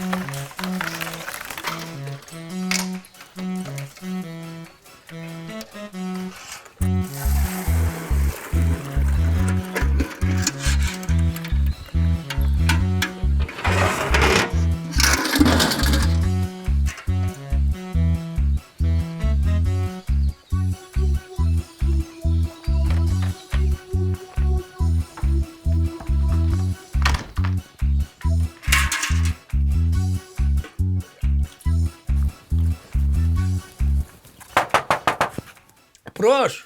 Mm-hmm. Proszę.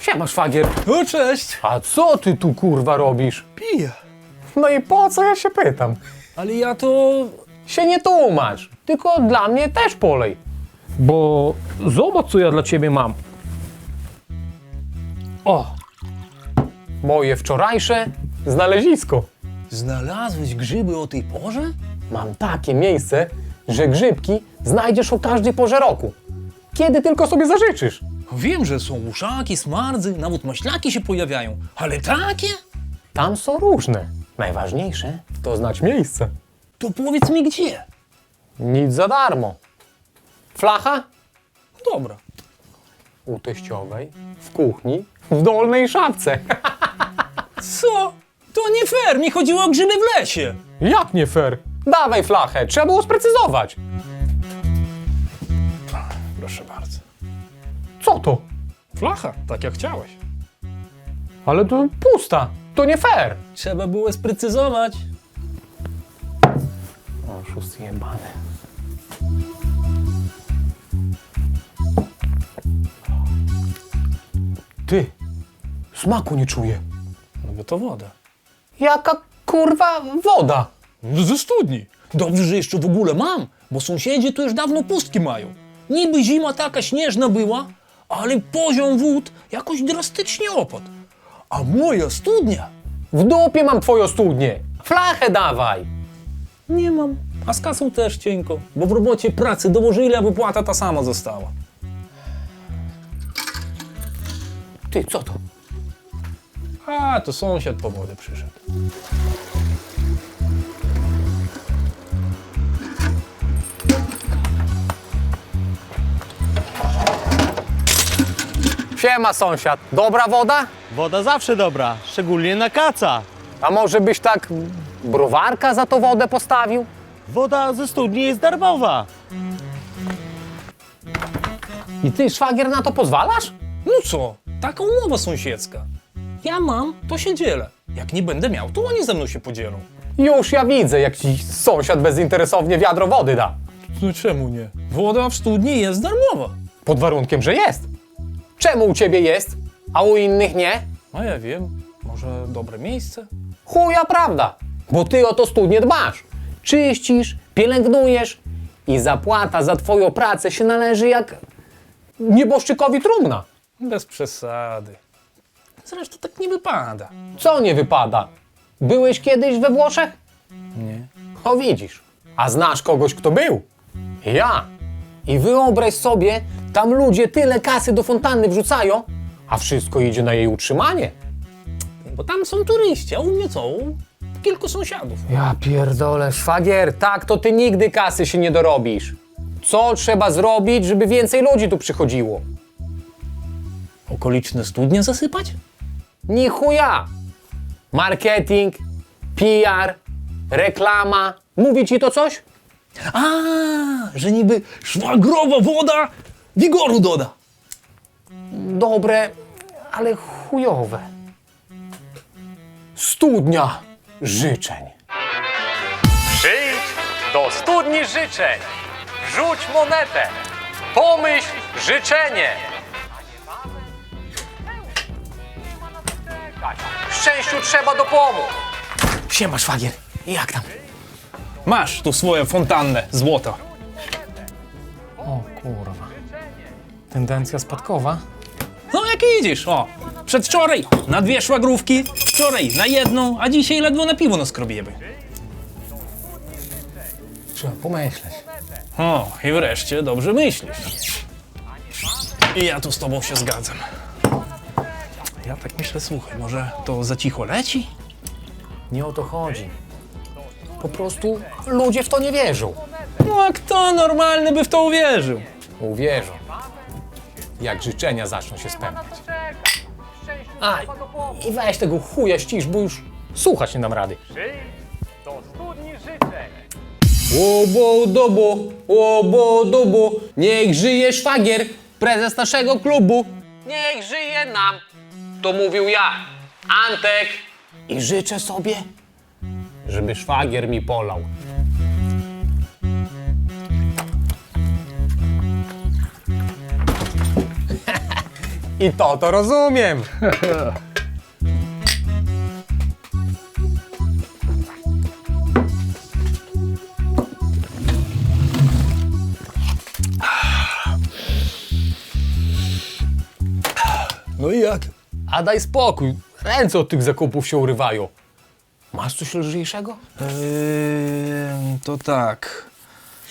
Siema, szwagier. No cześć. A co ty tu kurwa robisz? Piję. No i po co ja się pytam? Ale ja to... Się nie tłumacz, tylko dla mnie też polej. Bo zobacz, co ja dla ciebie mam. O, Moje wczorajsze znalezisko. znalazłeś grzyby o tej porze? Mam takie miejsce, że grzybki znajdziesz o każdej porze roku. Kiedy tylko sobie zażyczysz. Wiem, że są uszaki, smardzy, nawet maślaki się pojawiają. Ale takie? Tam są różne. Najważniejsze to znać miejsce. To powiedz mi gdzie. Nic za darmo. Flacha? Dobra. U teściowej, w kuchni, w dolnej szafce. Co? To nie fair, mi chodziło o grzyby w lesie. Jak nie fair? Dawaj flachę, trzeba było sprecyzować. Co to? Flacha, tak jak chciałeś. Ale to pusta. To nie fair. Trzeba było sprecyzować. Oszust jebany. Ty, smaku nie czuję. No bo to woda. Jaka kurwa woda? No ze studni. Dobrze, że jeszcze w ogóle mam, bo sąsiedzi tu już dawno pustki mają. Niby zima taka śnieżna była, ale poziom wód jakoś drastycznie opadł. A moja studnia W dupie mam twoją studnię. Flachę dawaj. nie mam. A z kasą też cienko, bo w robocie pracy dołożyli, a wypłata ta sama została. Ty, co to? A, to sąsiad po wodę przyszedł. Siema sąsiad. Dobra woda? Woda zawsze dobra, szczególnie na kaca. A może byś tak browarka za tą wodę postawił? Woda ze studni jest darmowa. I ty, szwagier, na to pozwalasz? No co? Taka umowa sąsiedzka. Ja mam, to się dzielę. Jak nie będę miał, to oni ze mną się podzielą. Już ja widzę, jak ci sąsiad bezinteresownie wiadro wody da. No czemu nie? Woda w studni jest darmowa. Pod warunkiem, że jest. Czemu u ciebie jest, a u innych nie? A ja wiem, może dobre miejsce? Chuja prawda, bo ty o to studnie dbasz. Czyścisz, pielęgnujesz i zapłata za twoją pracę się należy jak nieboszczykowi trumna. Bez przesady. Zresztą tak nie wypada. Co nie wypada? Byłeś kiedyś we Włoszech? Nie. O widzisz. A znasz kogoś, kto był? Ja. I wyobraź sobie, tam ludzie tyle kasy do fontanny wrzucają, a wszystko idzie na jej utrzymanie. Bo tam są turyści, a u mnie co? Kilku sąsiadów. Ja pierdolę, szwagier, tak to ty nigdy kasy się nie dorobisz. Co trzeba zrobić, żeby więcej ludzi tu przychodziło? Okoliczne studnie zasypać? Ni chuja. Marketing, PR, reklama. Mówi ci to coś? A, że niby szwagrowa woda wigoru doda. Dobre, ale chujowe. Studnia życzeń. Przyjdź do studni życzeń. Rzuć monetę. Pomyśl życzenie. Szczęściu trzeba dopomóc. Siema, szwagier. Jak tam? Masz tu swoją fontannę złota. O kurwa. Tendencja spadkowa? No jak widzisz, o. Przedwczoraj na dwie szwagrówki, wczoraj na jedną, a dzisiaj ledwo na piwo naskrobiemy. Trzeba pomyśleć. O, i wreszcie dobrze myślisz. I ja tu z tobą się zgadzam. Ja tak myślę, słuchaj, może to za cicho leci? Nie o to chodzi. Po prostu ludzie w to nie wierzą. No a kto normalny by w to uwierzył? Uwierzą. Jak życzenia zaczną się spełniać. A, i weź tego chuja ścisz, bo już słuchać nie dam rady. do studni życzeń. Łobo dobo, łobo dobo, niech żyje szwagier, prezes naszego klubu. Niech żyje nam. To mówił ja, Antek. I życzę sobie, żeby szwagier mi polał. I to to rozumiem. No i jak? A daj spokój, ręce od tych zakupów się urywają. Masz coś lżejszego? Eee, to tak.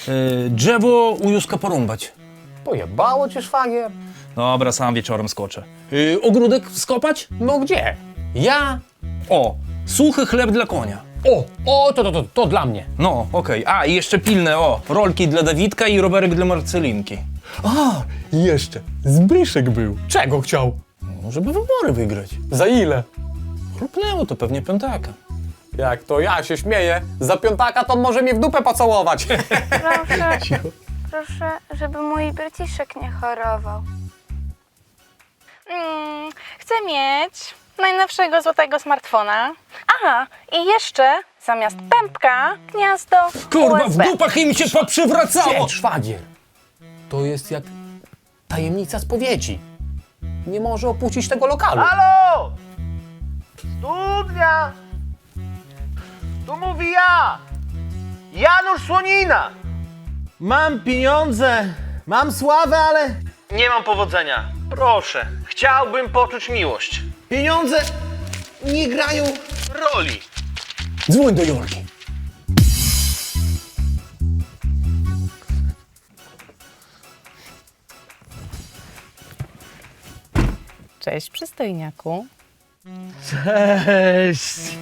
Eee, drzewo u Józka porąbać. Pojebało cię szwagier? Dobra, sam wieczorem skoczę. Eee, ogródek skopać? No gdzie? Ja? O, suchy chleb dla konia. O, o, to, to, to, to dla mnie. No, okej. A, i jeszcze pilne, o, rolki dla Dawidka i rowerek dla Marcelinki. A, i jeszcze, Zbyszek był. Czego chciał? No, żeby wybory wygrać. Za ile? Chlupnęło to pewnie piątaka. Jak to ja się śmieję, za piątaka to może mnie w dupę pocałować. Proszę, proszę, żeby mój braciszek nie chorował. Mm, chcę mieć najnowszego złotego smartfona. Aha, i jeszcze zamiast pępka gniazdo Kurwa, w USB. dupach im się poprzywracało! Szwagier. To jest jak tajemnica spowiedzi. Nie może opuścić tego lokalu. Halo! Studnia! Tu mówi ja! Janusz Słonina! Mam pieniądze, mam sławę, ale nie mam powodzenia. Proszę, chciałbym poczuć miłość. Pieniądze nie grają roli. Dzwoń do Jorki. Cześć, przystojniaku. Cześć!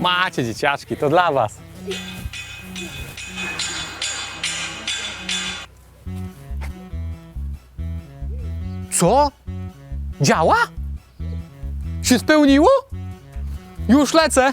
Macie dzieciaczki, to dla was. Co? Działa? Się spełniło? Już lecę.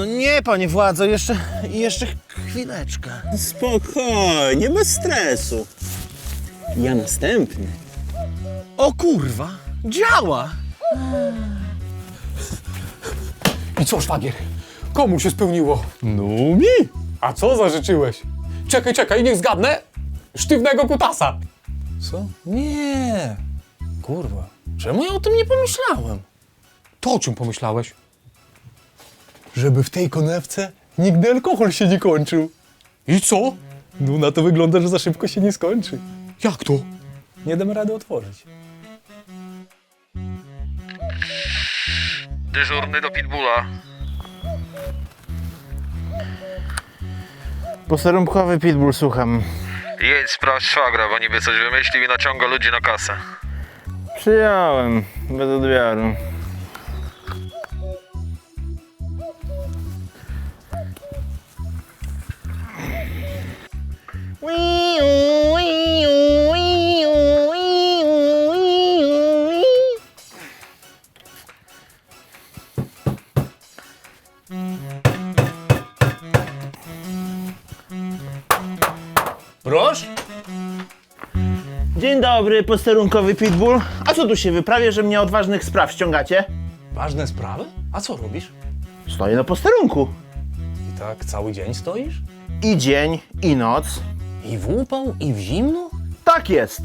No nie, panie władzo, jeszcze, jeszcze chwileczkę. Spokojnie, bez stresu. Ja następny. O kurwa, działa! I co, szwagier? Komu się spełniło? No mi. A co zażyczyłeś? Czekaj, czekaj, niech zgadnę. Sztywnego kutasa. Co? Nie. Kurwa, czemu ja o tym nie pomyślałem? To o czym pomyślałeś? żeby w tej konewce nigdy alkohol się nie kończył. I co? No na to wygląda, że za szybko się nie skończy. Jak to? Nie dam rady otworzyć. Dyżurny do Pitbulla. Posterunkowy Pitbull, słucham. Jedź sprawdź szwagra, bo niby coś wymyślił i naciąga ludzi na kasę. Przyjąłem, bez odbioru. Proszę? Dzień dobry, posterunkowy pitbull. A co tu się wyprawia, że mnie od ważnych spraw ściągacie? Ważne sprawy? A co robisz? Stoję na posterunku. I tak cały dzień stoisz? I dzień, i noc. I w upał, i w zimno? Tak jest.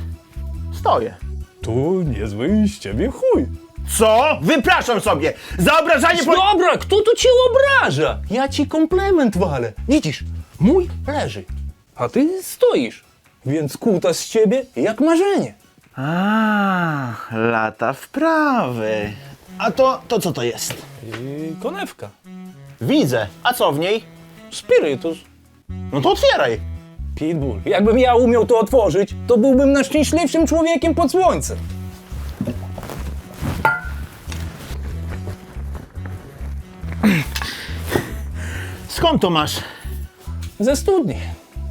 Stoję. Tu niezły z ciebie chuj. Co? Wypraszam sobie! Za obrażanie po... Dobra, kto tu cię obraża? Ja ci komplement walę. Widzisz, mój leży, a ty stoisz. Więc kuta z ciebie jak marzenie. A, lata wprawy. A to, to co to jest? I konewka. Widzę. A co w niej? Spirytus. No to otwieraj. Pitbull. Jakbym ja umiał to otworzyć, to byłbym najszczęśliwszym człowiekiem pod słońcem. Skąd to masz? Ze studni.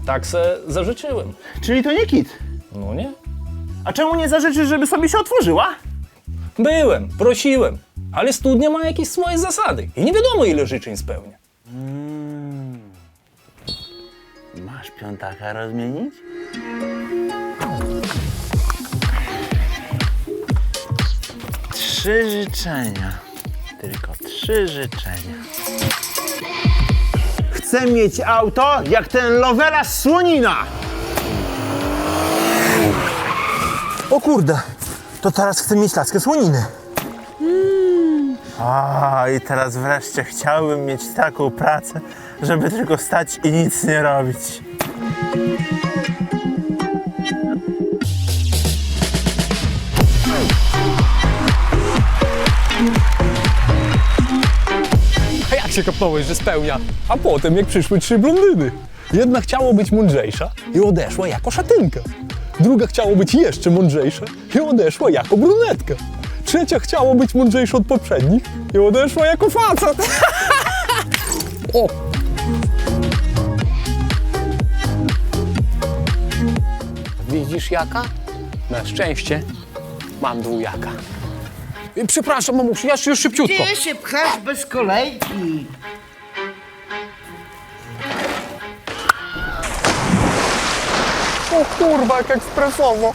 Tak se zażyczyłem. Czyli to nie kit. No nie? A czemu nie zażyczysz, żeby sobie się otworzyła? Byłem, prosiłem, ale studnia ma jakieś swoje zasady i nie wiadomo ile życzeń spełnia. Masz piątaka rozmienić? Trzy życzenia. Tylko trzy życzenia. Chcę mieć auto jak ten Lovera z Słonina. O kurde, to teraz chcę mieć laskę Słoniny. A, i teraz wreszcie chciałbym mieć taką pracę, żeby tylko stać i nic nie robić. A jak się kopnąłeś, że spełnia? A potem jak przyszły trzy blondyny. Jedna chciała być mądrzejsza i odeszła jako szatynka. Druga chciała być jeszcze mądrzejsza i odeszła jako brunetka. Trzecia chciała być mądrzejsza od poprzednich i odeszła jako facet. o! Widzisz jaka? Na szczęście mam dwujaka. Y, Przepraszam, mamusiu, ja już szybciutko. Ty się pchasz bez kolejki. O kurwa, jak ekspresowo.